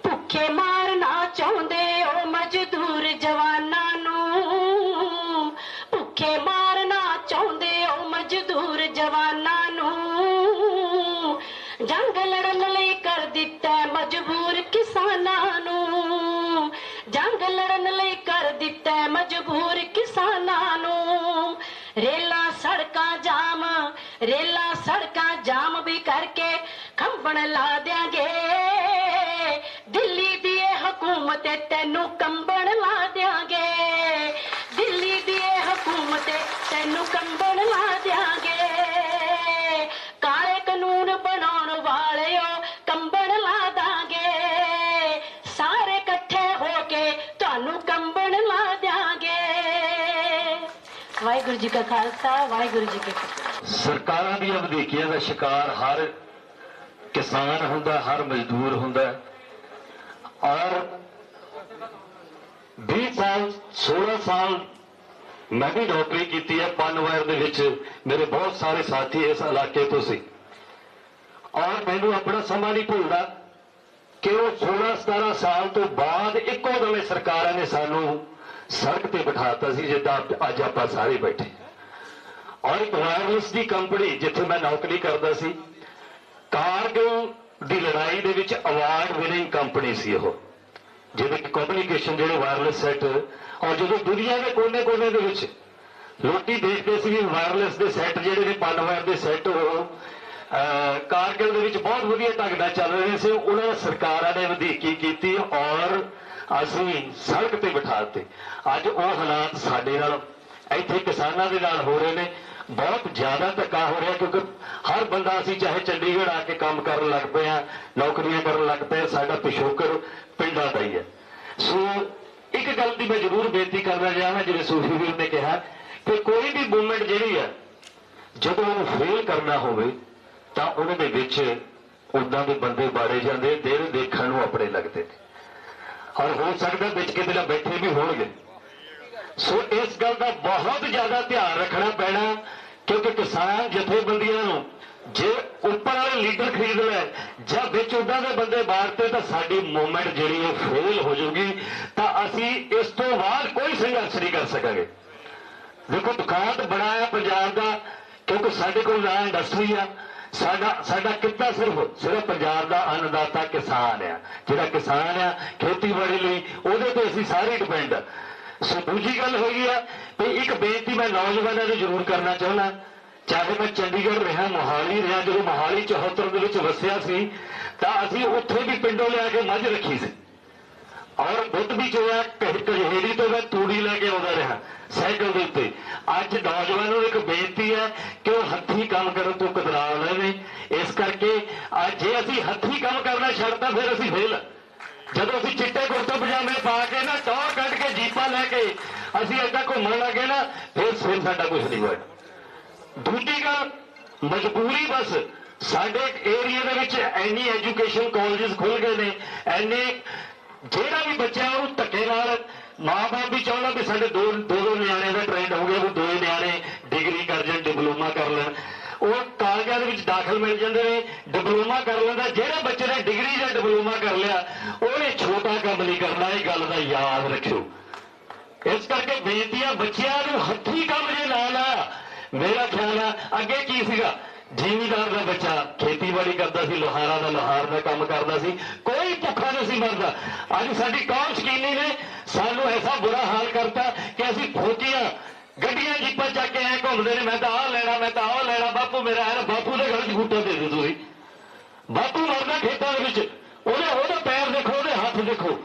ਭੁੱਖੇ ਮਾਰਨਾ ਚਾਹੁੰਦੇ ਉਹ ਮਜ਼ਦੂਰ। ਰੇਲਾਂ, ਸੜਕਾਂ ਜਾਮ ਵੀ ਕਰਕੇ ਖੰਬਣ ਲਾ ਦਿਆਂਗੇ। ਦਿੱਲੀ ਦੀ ਇਹ ਹਕੂਮਤ ਤੈਨੂੰ ਕੰਬਣ ਲਾ ਦਿਆਂਗੇ। ਦਿੱਲੀ ਦੀ ਇਹ ਹਕੂਮਤ ਤੈਨੂੰ ਕੰਬਣ ਲਾ ਦਿਆਂਗੇ। ਕਾਲੇ ਕਾਨੂੰਨ ਬਣਾਉਣ ਵਾਲਿਓ ਕੰਬਣ ਲਾ ਦਾਂਗੇ। ਸਾਰੇ ਇਕੱਠੇ ਹੋ ਕੇ ਤੁਹਾਨੂੰ ਕੰਬਣ ਲਾ ਦਿਆਂਗੇ। ਵਾਹਿਗੁਰੂ ਜੀ ਕਾ ਖਾਲਸਾ, ਵਾਹਿਗੁਰੂ ਜੀ ਕੀ ਫਤਿਹ। ਸਰਕਾਰਾਂ ਦੀਆਂ ਵਧੀਕੀਆਂ ਦਾ ਸ਼ਿਕਾਰ ਹਰ ਕਿਸਾਨ ਹੁੰਦਾ, ਹਰ ਮਜ਼ਦੂਰ ਹੁੰਦਾ। ਔਰ 20 ਸਾਲ 16 ਸਾਲ ਮੈਂ ਵੀ ਨੌਕਰੀ ਕੀਤੀ ਹੈ ਪਨਵਾਰ ਦੇ ਵਿੱਚ। ਮੇਰੇ ਬਹੁਤ ਸਾਰੇ ਸਾਥੀ ਇਸ ਇਲਾਕੇ ਤੋਂ ਸੀ। ਔਰ ਮੈਨੂੰ ਆਪਣਾ ਸਮਾਂ ਨਹੀਂ ਭੁੱਲਦਾ ਕਿ ਉਹ 16 17 ਸਾਲ ਤੋਂ ਬਾਅਦ ਇੱਕੋ ਦਮੇ ਸਰਕਾਰਾਂ ਨੇ ਸਾਨੂੰ ਸੜਕ ਤੇ ਬਿਠਾਤਾ ਸੀ, ਜਿੱਦਾਂ ਅੱਜ ਆਪਾਂ ਸਾਰੇ ਬੈਠੇ। ਔਰ ਇੱਕ ਵਾਇਰਲੈਸ ਦੀ ਕੰਪਨੀ ਜਿੱਥੇ ਮੈਂ ਨੌਕਰੀ ਕਰਦਾ ਸੀ ਕਾਰਗਿਲ ਦੀ ਲੜਾਈ ਦੇ ਵਿੱਚ ਅਵਾਰਡ ਵਿਨਿੰਗ ਕੰਪਨੀ ਸੀ ਉਹ। ਜਿਹਦੇ ਕਮਿਊਨੀਕੇਸ਼ਨ ਜਿਹੜੇ ਵਾਇਰਲੈਸ ਸੈੱਟ ਔਰ ਜਦੋਂ ਦੁਨੀਆ ਦੇ ਕੋਨੇ-ਕੋਨੇ ਦੇ ਵਿੱਚ ਲੋਕੀ ਦੇਖਦੇ ਸੀ ਵੀ ਵਾਇਰਲੈਸ ਦੇ ਸੈੱਟ ਜਿਹੜੇ ਨੇ ਪਨਵਾਇਰ ਦੇ ਸੈੱਟ ਉਹ ਕਾਰਗਿਲ ਦੇ ਵਿੱਚ ਬਹੁਤ ਵਧੀਆ ਢੰਗ ਨਾਲ ਚੱਲ ਰਹੇ ਸੀ। ਉਹਨਾਂ ਨੇ ਸਰਕਾਰਾਂ ਨੇ ਵਧੀਕੀ ਕੀਤੀ ਔਰ ਅਸੀਂ ਸੜਕ ਤੇ ਬਿਠਾ ਦਿੱਤੇ। ਅੱਜ ਉਹ ਹਾਲਾਤ ਸਾਡੇ ਨਾਲ ਇੱਥੇ ਕਿਸਾਨਾਂ ਦੇ ਨਾਲ ਹੋ ਰਹੇ ਨੇ। ਬਹੁਤ ਜ਼ਿਆਦਾ ਧੱਕਾ ਹੋ ਰਿਹਾ ਕਿਉਂਕਿ ਹਰ ਬੰਦਾ ਅਸੀਂ ਚਾਹੇ ਚੰਡੀਗੜ੍ਹ ਆ ਕੇ ਕੰਮ ਕਰਨ ਲੱਗ ਪਏ ਆ ਨੌਕਰੀਆਂ ਕਰਨ ਲੱਗ ਪਏ ਸਾਡਾ ਪਿਛੋਕਰ ਪਿੰਡਾਂ ਦਾ ਹੀ ਹੈ। ਸੋ ਇੱਕ ਗੱਲ ਦੀ ਮੈਂ ਜ਼ਰੂਰ ਬੇਨਤੀ ਕਰਨਾ ਚਾਹਾਂ ਜਿਵੇਂ ਸੂਫੀ ਵੀਰ ਨੇ ਕਿਹਾ ਕਿ ਕੋਈ ਵੀ ਮੂਵਮੈਂਟ ਜਿਹੜੀ ਹੈ, ਜਦੋਂ ਉਹਨੂੰ ਫੇਲ ਕਰਨਾ ਹੋਵੇ, ਤਾਂ ਉਹਨਾਂ ਦੇ ਵਿੱਚ ਉਦਾਂ ਦੇ ਬੰਦੇ ਬਾੜੇ ਜਾਂਦੇ ਦਿਲ ਦੇਖਣ ਨੂੰ ਆਪਣੇ ਲੱਗਦੇ ਨੇ। ਔਰ ਹੋ ਸਕਦਾ ਵਿੱਚ ਕਿਤੇ ਨਾ ਬੈਠੇ ਵੀ ਹੋਣਗੇ। ਸੋ ਇਸ ਗੱਲ ਦਾ ਬਹੁਤ ਜ਼ਿਆਦਾ ਧਿਆਨ ਰੱਖਣਾ ਪੈਣਾ, ਕਿਉਂਕਿ ਕਿਸਾਨ ਜਥੇਬੰਦੀਆਂ ਨੂੰ ਜੇ ਉੱਪਰ ਵਾਲੇ ਲੀਡਰ ਖਰੀਦ ਲੈ ਜਾਂ ਵਿੱਚ ਉਦਾਂ ਦੇ ਬੰਦੇ ਬਾੜਤੇ ਤਾਂ ਸਾਡੀ ਮੂਵਮੈਂਟ ਜਿਹੜੀ ਉਹ ਫੇਲ ਹੋ ਜਾਊਗੀ। ਤਾਂ ਅਸੀਂ ਇਸ ਤੋਂ ਬਾਅਦ ਕੋਈ ਸੰਘਰਸ਼ ਨਹੀਂ ਕਰ ਸਕਾਂਗੇ। ਦੇਖੋ, ਦੁਕਾਨ ਤਾਂ ਬਣਾਇਆ ਪੰਜਾਬ ਦਾ, ਕਿਉਂਕਿ ਸਾਡੇ ਕੋਲ ਨਾ ਇੰਡਸਟਰੀ ਆ। ਸਾਡਾ ਸਾਡਾ ਕਿੱਤਾ ਸਿਰਫ ਸਿਰਫ ਪੰਜਾਬ ਦਾ ਅੰਨਦਾਤਾ ਕਿਸਾਨ ਆ। ਜਿਹੜਾ ਕਿਸਾਨ ਆ, ਖੇਤੀਬਾੜੀ ਲਈ, ਉਹਦੇ ਤੇ ਅਸੀਂ ਸਾਰੇ ਡਿਪੈਂਡ ਆ। ਸੋ ਦੂਜੀ ਗੱਲ ਹੈਗੀ ਆ ਵੀ ਇੱਕ ਬੇਨਤੀ ਮੈਂ ਨੌਜਵਾਨਾਂ ਨੂੰ ਜ਼ਰੂਰ ਕਰਨਾ ਚਾਹੁੰਦਾ। ਚਾਹੇ ਮੈਂ ਚੰਡੀਗੜ੍ਹ ਰਿਹਾ, ਮੋਹਾਲੀ ਰਿਹਾ, ਜਦੋਂ ਮੋਹਾਲੀ 74 ਦੇ ਵਿੱਚ ਵਸਿਆ ਸੀ, ਤਾਂ ਅਸੀਂ ਉੱਥੇ ਵੀ ਪਿੰਡੋਂ ਲਿਆ ਕੇ ਮੱਝ ਰੱਖੀ ਸੀ। ਔਰ ਦੁੱਧ ਵੀ ਜੋ ਹੈ ਕਹੇੜੀ ਤੋਂ ਮੈਂ ਤੂੜੀ ਲੈ ਕੇ ਆਉਂਦਾ ਰਿਹਾ, ਸਾਈਕਲ ਦੇ ਉੱਤੇ। ਅੱਜ ਨੌਜਵਾਨਾਂ ਨੂੰ ਇੱਕ ਬੇਨਤੀ ਹੈ ਕਿ ਉਹ ਹੱਥੀਂ ਕੰਮ ਕਰਨ ਤੋਂ ਕਤਰਾ ਰਹੇ ਨੇ ਇਸ ਕਰਕੇ ਅੱਜ ਜੇ ਅਸੀਂ ਹੱਥੀਂ ਕੰਮ ਕਰਨਾ ਛੱਡਤਾ, ਫਿਰ ਅਸੀਂ ਫੇਲ ਜਦੋਂ ਅਸੀਂ ਚਿੱਟੇ ਕੁੜਤੇ ਪਜਾਮੇ ਪਾ ਕੇ ਨਾ ਟੌਰ ਕੱਢ ਕੇ ਜੀਪਾਂ ਲੈ ਕੇ ਅਸੀਂ ਏਦਾਂ ਘੁੰਮਣ ਲੱਗੇ ਨਾ, ਫਿਰ ਫਿਰ ਸਾਡਾ ਕੁਝ ਨਹੀਂ ਹੋਇਆ। ਦੂਜੀ ਗੱਲ, ਮਜਬੂਰੀ ਬਸ, ਸਾਡੇ ਏਰੀਆ ਦੇ ਵਿੱਚ ਐਨੀ ਐਜੂਕੇਸ਼ਨ ਕਾਲਜਸ ਖੁੱਲ ਗਏ ਨੇ ਐਨੇ ਜਿਹੜਾ ਵੀ ਬੱਚਾ ਉਹਨੂੰ ਧੱਕੇ ਨਾਲ ਮਾਂ-ਬਾਪ ਵੀ ਚਾਹੁੰਦਾ ਵੀ ਸਾਡੇ ਦੋ ਦੋ ਦੋ ਨਿਆਣੇ ਦਾ ਟ੍ਰੈਂਡ ਹੋ ਗਿਆ ਉਹ ਦੋ ਨਿਆਣੇ ਡਿਗਰੀ ਕਰ ਜਾਣ ਡਿਪਲੋਮਾ ਕਰ ਲੈਣ। ਦਾਖਲ ਮਿਲ ਜਾਂਦੇ ਨੇ, ਡਿਪਲੋਮਾ ਕਰ ਲੈਂਦਾ, ਜਿਹੜੇ ਬੱਚੇ ਨੇ ਡਿਗਰੀ ਜਾਂ ਡਿਪਲੋਮਾ ਕਰ ਲਿਆ, ਉਹਨੇ ਛੋਟਾ ਕੰਮ ਨਹੀਂ ਕਰਨਾ, ਇਹ ਗੱਲ ਦਾ ਯਾਦ ਰੱਖਿਓ। ਇਸ ਕਰਕੇ ਬੇਨਤੀਆਂ ਬੱਚਿਆਂ ਨੂੰ ਹੱਥੀਂ ਕੰਮ ਜੇ ਲਾ ਲਾ, ਮੇਰਾ ਖਿਆਲ ਆ, ਅੱਗੇ ਕੀ ਸੀਗਾ? ਜ਼ਿਮੀਦਾਰ ਦਾ ਬੱਚਾ ਖੇਤੀਬਾੜੀ ਕਰਦਾ ਸੀ, ਲੋਹਾਰਾਂ ਦਾ, ਲੋਹਾਰ ਦਾ ਕੰਮ ਕਰਦਾ ਸੀ, ਕੋਈ ਭੁੱਖਾ ਨਹੀਂ ਸੀ ਮਰਦਾ। ਅੱਜ ਸਾਡੀ ਕੌਮ ਸ਼ਕੀਨੀ ਨੇ ਸਾਨੂੰ ਐਸਾ ਬੁਰਾ ਹਾਲ ਕਰਤਾ ਕਿ ਅਸੀਂ ਫੋਕੀਆਂ ਗੱਡੀਆਂ ਜੀਪਾਂ ਚੱਕ ਕੇ ਐ ਘੁੰਮਦੇ ਨੇ, ਮੈਂ ਤਾਂ ਆਹ ਲੈਣਾ, ਮੈਂ ਤਾਂ ਆਹ ਲੈਣਾ, ਬਾਪੂ ਮੇਰਾ ਹੈ ਬਾਪੂ ਦੇ ਘਰ ਚ ਬੂਟਾ ਦੇ ਦਿਓ ਤੁਸੀਂ। ਬਾਪੂ ਮਰਦਾ ਖੇਤਾਂ ਦੇ ਵਿੱਚ, ਉਹਦੇ ਉਹਦੇ ਪੈਰ ਦੇਖੋ, ਉਹਦੇ ਹੱਥ ਦੇਖੋ।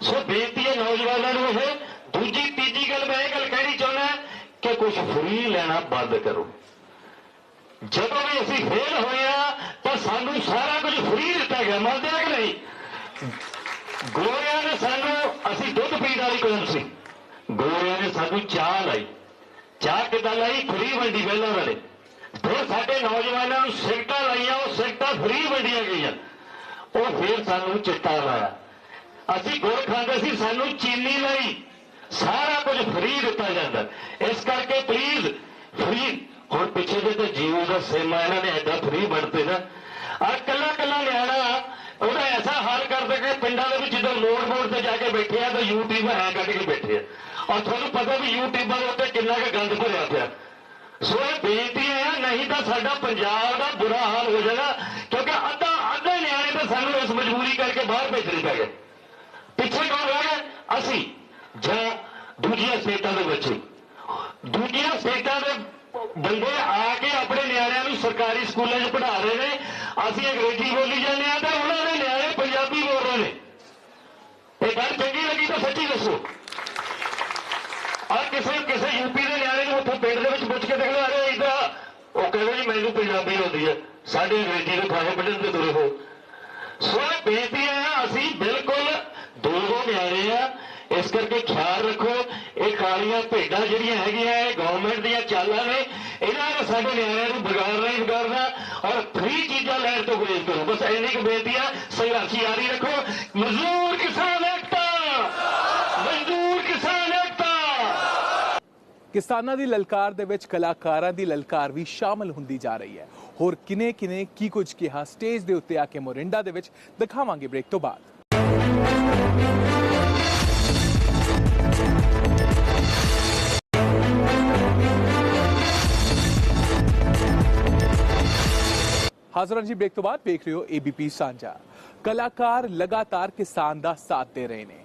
ਸੋ ਬੇਨਤੀ ਹੈ ਨੌਜਵਾਨਾਂ ਨੂੰ ਇਹ। ਦੂਜੀ, ਤੀਜੀ ਗੱਲ ਮੈਂ ਇਹ ਗੱਲ ਕਹਿਣੀ ਚਾਹੁੰਦਾ ਕਿ ਕੁਝ ਫਰੀ ਲੈਣਾ ਬੰਦ ਕਰੋ। ਜਦੋਂ ਵੀ ਅਸੀਂ ਫੇਲ ਹੋਏ ਆ, ਤਾਂ ਸਾਨੂੰ ਸਾਰਾ ਕੁਝ ਫਰੀ ਦਿੱਤਾ ਗਿਆ। ਮੰਨਦੇ ਆ ਕਿ ਨਹੀਂ? ਗੋਰਿਆਂ ਨੇ ਸਾਨੂੰ, ਅਸੀਂ ਦੁੱਧ ਪੀਣ ਵਾਲੀ ਕੌਮ ਸੀ। ਗੋਰਿਆਂ ਨੇ ਸਾਨੂੰ ਚਾਹ ਲਾਈ। ਚਾਹ ਕਿੱਦਾਂ ਲਾਈ? ਫਰੀ ਵੰਡੀ ਪਹਿਲਾਂ ਵਾਲੇ ਫਿਰ ਸਾਡੇ ਨੌਜਵਾਨਾਂ ਨੂੰ ਸਿਗਟਾਂ ਲਾਈਆਂ, ਉਹ ਸਿਗਟਾਂ ਫਰੀ ਵੰਡੀਆਂ ਗਈਆਂ। ਉਹ ਫਿਰ ਸਾਨੂੰ ਚਿੱਟਾ ਲਾਇਆ। ਅਸੀਂ ਗੁੜ ਖਾਂਦੇ ਸੀ, ਸਾਨੂੰ ਚੀਨੀ ਲਈ। ਸਾਰਾ ਕੁਝ ਫਰੀ ਦਿੱਤਾ ਜਾਂਦਾ। ਇਸ ਕਰਕੇ ਪਲੀਜ਼ ਫਰੀ। ਹੁਣ ਪਿੱਛੇ ਜੇ ਤੇ ਜੀਓ ਦਾ ਸੇਮਾ ਇਹਨਾਂ ਨੇ ਐਡਾ ਫਰੀ ਵੰਡਤੇ ਨਾ। ਆ ਕੱਲਾ ਕੱਲਾ ਨਿਆਣਾ ਉਹਦਾ ਐਸਾ ਹਾਲ ਕਰਦੇ ਕਿ ਪਿੰਡਾਂ ਦੇ ਵਿੱਚ ਜਦੋਂ ਮੋੜ ਮੋੜ ਤੇ ਜਾ ਕੇ ਬੈਠੇ ਆ, ਤਾਂ YouTube ਹੈ ਕੱਢ ਕੇ ਬੈਠੇ ਆ। ਔਰ ਤੁਹਾਨੂੰ ਪਤਾ ਵੀ YouTube ਦੇ ਉੱਤੇ ਕਿੰਨਾ ਕੁ ਗੰਦ ਭਰਿਆ ਪਿਆ। ਸੋ ਇਹ ਬੇਨਤੀ ਹੈ, ਨਹੀਂ ਤਾਂ ਸਾਡਾ ਪੰਜਾਬ ਦਾ ਬੁਰਾ ਹਾਲ ਹੋ ਜਾਏਗਾ, ਕਿਉਂਕਿ ਅੱਧਾ ਅੱਧੇ ਨਿਆਣੇ ਤਾਂ ਸਾਨੂੰ ਇਸ ਮਜਬੂਰੀ ਕਰਕੇ ਬਾਹਰ ਭੇਜਣੇ ਪੈ ਗਏ। ਪਿੱਛੇ ਕੌਣ ਰਹਿ ਗਿਆ? ਅਸੀਂ। ਜਾਂ ਦੂਜੀਆਂ ਸਟੇਟਾਂ ਦੇ ਬੱਚੇ ਦੂਜੀਆਂ ਸਟੇਟਾਂ ਦੇ ਬੰਦੇ ਆ ਕੇ ਆਪਣੇ ਨਿਆਣਿਆਂ ਨੂੰ ਸਰਕਾਰੀ ਸਕੂਲਾਂ 'ਚ ਪੜ੍ਹਾ ਰਹੇ ਨੇ ਅਸੀਂ ਅੰਗਰੇਜ਼ੀ ਬੋਲੀ ਜਾਂਦੇ ਆ ਤੇ ਉਹਨਾਂ ਦੇ ਨਿਆਣੇ ਪੰਜਾਬੀ ਬੋਲ ਰਹੇ ਨੇ। ਇਹ ਗੱਲ ਚੰਗੀ ਲੱਗੀ ਤਾਂ ਸੱਚੀ ਦੱਸੋ। ਔਰ ਕਿਸੇ ਕਿਸੇ ਯੂਪੀ ਦੇ ਨਿਆਣੇ ਨੂੰ ਉੱਥੇ ਪਿੰਡ ਦੇ ਵਿੱਚ ਪੁੱਛ ਕੇ ਦੇਖ ਲਓ ਅਰੇ ਇਹਦਾ ਉਹ ਕਹਿੰਦੇ ਜੀ ਮੈਨੂੰ ਪੰਜਾਬੀ ਆਉਂਦੀ ਹੈ। ਸਾਡੇ ਅੰਗਰੇਜ਼ੀ ਨੂੰ ਖਾਏ ਪੜ੍ਹਨ ਦੇ ਤੁਰੇ ਹੋ ਸੋ ਇਹ ਬੇਨਤੀ ਹੈ, ਅਸੀਂ ਬਿਲਕੁਲ ਦੋ ਦੋ ਨਿਆਣੇ ਆ, ਇਸ ਕਰਕੇ ਖਿਆਲ ਰੱਖੋ। ਇਹ ਕਾਲੀਆਂ ਭੇਡਾਂ ਜਿਹੜੀਆਂ ਹੈਗੀਆਂ, ਇਹ ਗਵਰਨਮੈਂਟ ਦੀਆਂ ਚਾਲਾਂ ਨੇ, ਇਹਨਾਂ ਨੇ ਸਾਡੇ ਨਿਆਣਿਆਂ ਨੂੰ ਵਿਗਾੜਨਾ ਹੀ ਵਿਗਾੜਨਾ ਔਰ ਫ੍ਰੀ ਚੀਜ਼ਾਂ ਲੈਣ ਤੋਂ ਗੁਰੇਜ਼ ਕਰੋ। ਬਸ ਇੰਨੀ ਕੁ ਬੇਨਤੀ ਆ, ਸੰਘਰਸ਼ ਜਾਰੀ ਰੱਖੋ। ਮਜ਼ਦੂਰ ਕਿਸਾਨ ਏਕਤਾ! ਮਜ਼ਦੂਰ ਕਿਸਾਨ ਏਕਤਾ! ਕਿਸਾਨਾਂ ਦੀ ਲਲਕਾਰ ਦੇ ਵਿੱਚ ਕਲਾਕਾਰਾਂ ਦੀ ਲਲਕਾਰ ਵੀ ਸ਼ਾਮਲ ਹੁੰਦੀ ਜਾ ਰਹੀ ਹੈ। ਹੋਰ ਕਿਨੇ ਕਿਨੇ ਕੀ ਕੁਝ ਕਿਹਾ, ਸਟੇਜ ਦੇ ਉੱਤੇ ਆ ਕੇ ਮੋਰਿੰਡਾ ਦੇ ਵਿੱਚ ਦਿਖਾਵਾਂਗੇ ਬ੍ਰੇਕ ਤੋਂ ਬਾਅਦ। ਹਾਜ਼ਰ ਜੀ, ਬ੍ਰੇਕ ਤੋਂ ਬਾਅਦ ਵੇਖ ਰਹੇ ਹੋ ABP ਸਾਂਝਾ। ਕਲਾਕਾਰ ਲਗਾਤਾਰ ਕਿਸਾਨ ਦਾ ਸਾਥ ਦੇ ਰਹੇ ਨੇ।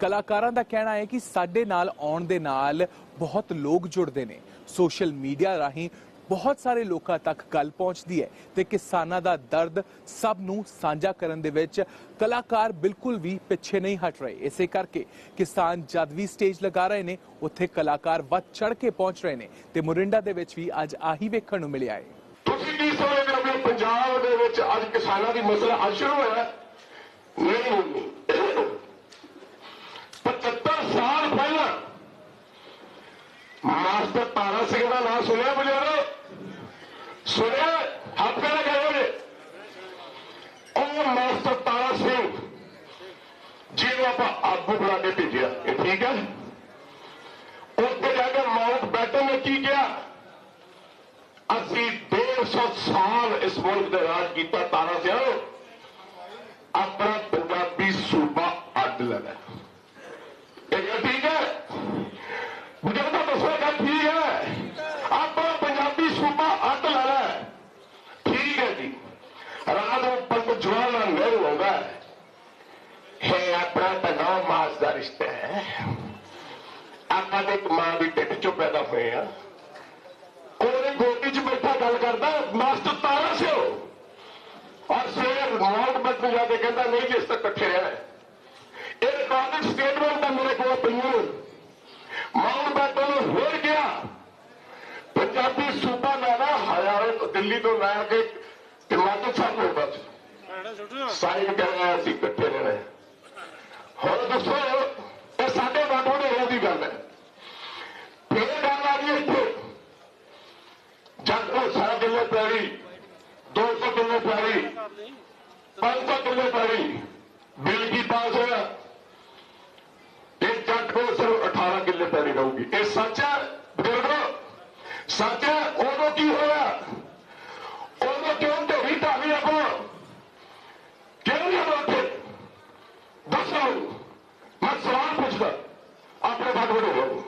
ਕਲਾਕਾਰਾਂ ਦਾ ਕਹਿਣਾ ਹੈ ਕਿ ਸਾਡੇ ਨਾਲ ਆਉਣ ਦੇ ਨਾਲ ਬਹੁਤ ਲੋਕ ਜੁੜਦੇ ਨੇ। ਸੋਸ਼ਲ ਮੀਡੀਆ ਰਾਹੀਂ ਬਹੁਤ ਸਾਰੇ ਲੋਕਾਂ ਤੱਕ ਗੱਲ ਪਹੁੰਚਦੀ ਹੈ ਤੇ ਕਿਸਾਨਾਂ ਦਾ ਦਰਦ ਸਭ ਨੂੰ ਸਾਂਝਾ ਕਰਨ ਦੇ ਵਿੱਚ ਕਲਾਕਾਰ ਬਿਲਕੁਲ ਵੀ ਪਿੱਛੇ ਨਹੀਂ ਹਟ ਰਹੇ। ਇਸੇ ਕਰਕੇ ਕਿਸਾਨ ਜਦ ਵੀ ਸਟੇਜ ਲਗਾ ਰਹੇ ਨੇ, ਉੱਥੇ ਕਲਾਕਾਰ ਵੱਧ ਚੜ ਕੇ ਪਹੁੰਚ ਰਹੇ ਨੇ ਤੇ ਮੋਰਿੰਡਾ ਦੇ ਵਿੱਚ ਵੀ ਅੱਜ ਆਹੀ ਵੇਖਣ ਨੂੰ ਮਿਲਿਆ ਹੈ ਪੰਜਾਬ ਦੇ ਵਿੱਚ ਅੱਜ ਕਿਸਾਨਾਂ ਦੀ ਮਸਲਾ ਅੱਜ ਸ਼ੁਰੂ ਹੋਇਆ ਹੈ? ਨਹੀਂ ਨਹੀਂ 75 ਸਾਲ ਪਹਿਲਾਂ ਮਾਸਟਰ ਤਾਰਾ ਸਿੰਘ ਦਾ ਨਾਮ ਸੁਣਿਆ ਬੁਝਾਰੋ ਸੁਣਿਆ? ਹੱਥ ਨਾਲ ਕਹੋ ਜੀ। ਉਹ ਮਾਸਟਰ ਤਾਰਾ ਸਿੰਘ, ਜਿਹਨੂੰ ਆਪਾਂ ਆਗੂ ਬਣਾ ਕੇ ਭੇਜਿਆ। ਇਹ ਠੀਕ ਹੈ? ਉੱਥੇ ਜਾ ਕੇ ਉਹ ਬੈਟਨ ਨੇ ਕੀ ਕਿਹਾ ਅਸੀਂ 150 ਸਾਲ ਇਸ ਮੁਲਕ ਦੇ ਰਾਜ ਕੀਤਾ, ਤਾਰਾ ਸਿਓ ਆਪਣਾ ਪੰਜਾਬੀ ਸੂਬਾ ਅੱਡ ਲੈਣਾ ਇਹ ਠੀਕ ਹੈ? ਮੁਝੇ ਤਾਂ ਦੱਸੋ, ਇਹ ਠੀਕ ਹੈ? ਆਪਣਾ ਪੰਜਾਬੀ ਸੂਬਾ ਅੱਡ ਲੈਣਾ ਠੀਕ ਹੈ ਜੀ। ਰਾਤ ਨੂੰ ਪੰਡਤ ਜਵਾਹਰ ਲਾਲ ਨਹਿਰੂ ਆਉਂਦਾ ਹੈ। ਆਪਣਾ ਤਾਂ ਨੌ ਮਾਸ ਦਾ ਰਿਸ਼ਤਾ ਹੈ। ਆਪਾਂ ਦੇ ਮਾਂ ਦੀ ਢਿੱਡ ਚੋਂ ਪੈਦਾ ਹੋਏ ਆ ਗੋਦੀ 'ਚ ਬੈਠਾ ਗੱਲ ਕਰਦਾ ਮਾਸਟਰ ਤਾਰਾ ਸਿਓ ਔਰ ਸਵੇਰ ਮਾਊਂਟ ਬੈਟਨ ਜਾ ਕੇ ਕਹਿੰਦਾ ਨਹੀਂ ਜਿਸ ਤੱਕ ਇਕੱਠੇ ਰਹਿਣਾ ਹੈ। ਇਹ ਰਿਕਾਰਡਡ ਸਟੇਟਮੈਂਟ ਤਾਂ ਮੇਰੇ ਕੋਲ ਪਈਆਂ ਨੇ। ਮਾਊਂਟ ਬੈਟਨ ਹੋਰ ਗਿਆ ਪੰਜਾਬੀ ਸੂਬਾ ਲੈਣਾ ਹਜ਼ਾਰਾਂ ਦਿੱਲੀ ਤੋਂ ਲੈ ਕੇ ਹਿਮਾਚਲ ਸਾਹਿਬ ਨੂੰ ਬਸ ਸਾਈਨ ਕਰਨਾ ਅਸੀਂ ਇਕੱਠੇ ਰਹਿਣਾ ਹੈ। ਹੁਣ ਦੱਸੋ ਇਹ ਸਾਡੇ ਵਾਟੋ ਦੇ ਦੀ ਗੱਲ ਹੈ ਫਿਰ ਗੱਲ ਆ ਗਈ ਇੱਥੇ ਜਦ ਉਹ ਸਾਰਾ ਕਿੱਲੇ ਪੈਰੀ 200 ਕਿੱਲੇ ਪੈਰੀ 500 ਕਿੱਲੇ ਪੈਰੀ ਬਿੱਲ ਕੀ ਪਾਸ ਹੋਇਆ ਇਹ ਜੱਟ ਕੋਲ ਸਿਰਫ 18 ਕਿੱਲੇ ਪੈਰੀ ਰਹੂਗੀ ਇਹ ਸੱਚ ਹੈ ਬਜ਼ੁਰਗੋ ਸੱਚ ਹੈ ਉਦੋਂ ਕੀ ਹੋਇਆ ਉਦੋਂ ਕਿਉਂ ਢੋਰੀ ਢਾਲੀ ਆਪਾਂ ਕਿਉਂ ਨਹੀਂ ਉੱਥੇ ਦੱਸੋ ਮੈਂ ਸਵਾਲ ਪੁੱਛਦਾ ਆਪਣੇ ਬਾਤ ਬੜੋ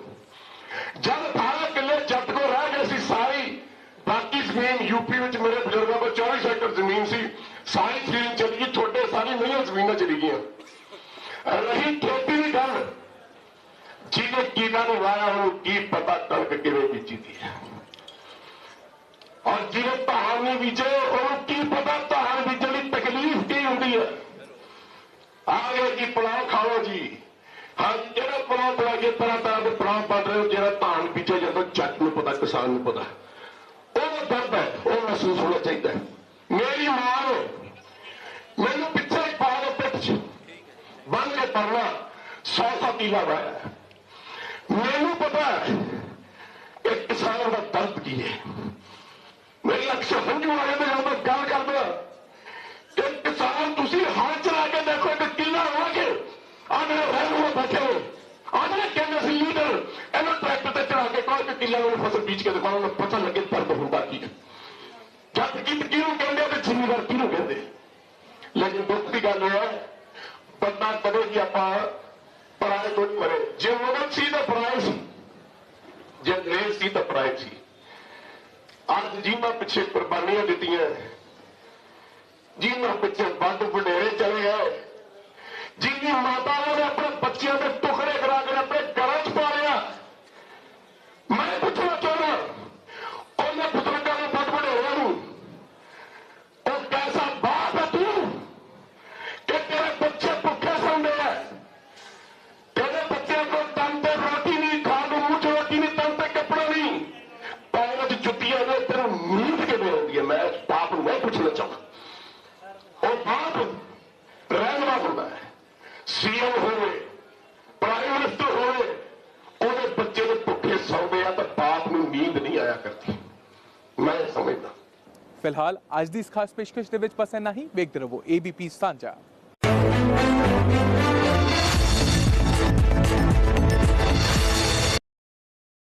ਜਦ 18 ਕਿੱਲੇ ਜੱਟ ਕੋ ਰਹਿ ਗਏ ਸੀ ਸਾਰੀ ਬਾਕੀ ਜ਼ਮੀਨ ਯੂਪੀ ਵਿੱਚ ਮੇਰੇ ਬਜ਼ੁਰਗਾਂ ਕੋਲ 24 ਏਕੜ ਜ਼ਮੀਨ ਸੀ। ਸਾਰੀ ਜ਼ਮੀਨ ਚਲੀ ਗਈ ਤੁਹਾਡੇ ਸਾਰੀ ਨਹੀਂ ਜ਼ਮੀਨਾਂ ਚਲੀ ਗਈਆਂ। ਰਹੀ ਖੇਤੀ ਦੀ ਗੱਲ ਜਿਹਨੇ ਕੀੜਾ ਨੂੰ ਵਾਇਆ ਉਹਨੂੰ ਕੀ ਪਤਾ ਕਣਕ ਕਿਵੇਂ ਬੀਜੀ ਦੀ ਹੈ। ਔਰ ਜਿਹਨੇ ਧਾਨ ਨਹੀਂ ਬੀਜੇ ਉਹਨੂੰ ਕੀ ਪਤਾ ਧਾਨ ਬੀਜਣ ਦੀ ਤਕਲੀਫ ਕੀ ਹੁੰਦੀ ਹੈ। ਆ ਗਏ ਜੀ ਪਲਾਓ ਖਾਓ ਜੀ। ਹਾਂ ਜਿਹੜਾ ਪਲਾਓ ਬਣਾ ਕੇ ਤਰ੍ਹਾਂ ਤਰ੍ਹਾਂ ਦੇ ਪਲਾਓ ਬਣ ਰਹੇ ਹੋ, ਜਿਹੜਾ ਧਾਨ ਬੀਜਿਆ ਜਾਂਦਾ ਜੱਟ ਨੂੰ ਪਤਾ ਕਿਸਾਨ ਨੂੰ ਪਤਾ। ਦਰਦ ਹੈ ਉਹ ਮਹਿਸੂਸ ਹੋਣਾ ਚਾਹੀਦਾ ਹੈ। ਮੇਰੀ ਮਾਂ ਨੇ ਮੈਨੂੰ ਪਿੱਛੇ ਪਾ ਦੇ ਪਿੱਠ 'ਚ। ਬੰਨ ਕੇ ਪਰਨਾ ਸੌ ਸੌ ਕਿਲਾ ਵਾਇਆ ਮੈਨੂੰ ਪਤਾ ਹੈ ਕਿ ਕਿਸਾਨ ਦਾ ਦਰਦ ਕੀ ਹੈ। ਮੇਰੇ ਅਕਸ਼ ਹੰਝੂ ਆਏ ਤੇ ਜਦੋਂ ਮੈਂ ਗੱਲ ਕਰਦਾ ਕਿ ਕਿਸਾਨ, ਤੁਸੀਂ ਹੱਥ ਚਲਾ ਕੇ ਦੇਖੋ ਕਿ ਕਿੱਲਾ ਹੋਣਾ ਕਿ ਆ ਮੇਰੇ ਰਹਿਣ ਨੂੰ ਬੈਠੇ ਹੋ ਆ ਜਿਹੜੇ ਕਹਿੰਦੇ ਸੀ ਲੀਡਰ ਇਹਨੂੰ ਟਰੈਕਟਰ ਤੇ ਚੜਾ ਕੇ ਕਿੱਲਾ ਨੂੰ ਫਸਲ ਬੀਜ ਕੇ ਦਿਖਾਉਣਾ ਉਹਨੂੰ ਪਤਾ ਲੱਗੇ ਦਰਦ ਹੁੰਦਾ ਕੀ ਹੈ। ਗੀਤ ਕਿਹਨੂੰ ਕਹਿੰਦੇ ਤੇ ਜ਼ਿਮੀਦਾਰ ਕਿਹਨੂੰ ਕਹਿੰਦੇ ਲੇਕਿਨ ਦੁੱਖ ਦੀ ਗੱਲ ਹੈ, ਬੰਦਾ ਕਦੇ ਵੀ ਆਪਾਂ ਪਰਾਏ ਤੋਂ ਨਹੀਂ ਮਰੇ। ਜੇ ਮੁਗਲ ਸੀ ਤਾਂ ਪਰਾਏ ਸੀ, ਜੇ ਅੰਗਰੇਜ਼ ਸੀ ਤਾਂ ਪਰਾਏ ਸੀ। ਅੱਜ ਜਿਨ੍ਹਾਂ ਪਿੱਛੇ ਕੁਰਬਾਨੀਆਂ ਦਿੱਤੀਆਂ। ਜਿਹਨਾਂ ਪਿੱਛੇ ਵੱਡ ਵਡੇਰੇ ਚਲੇ ਗਏ। ਜਿੰਨੀ ਮਾਤਾਵਾਂ ਨੇ ਆਪਣੇ ਬੱਚਿਆਂ ਦੇ ਟੁਕੜੇ ਕਰਾ ਕੇ ਆਪਣੇ ਘਰਾਂ 'ਚ ਪਾਲਿਆ ਮੈਂ ਅੱਜ ਦੀ ਇਸ ਖਾਸ ਪੇਸ਼ਕਸ਼ ਦੇ ਵਿੱਚ ਬਸ ਇੰਨਾ ਹੀ। ਵੇਖਦੇ ਰਹੋ ABP ਸਾਂਝਾ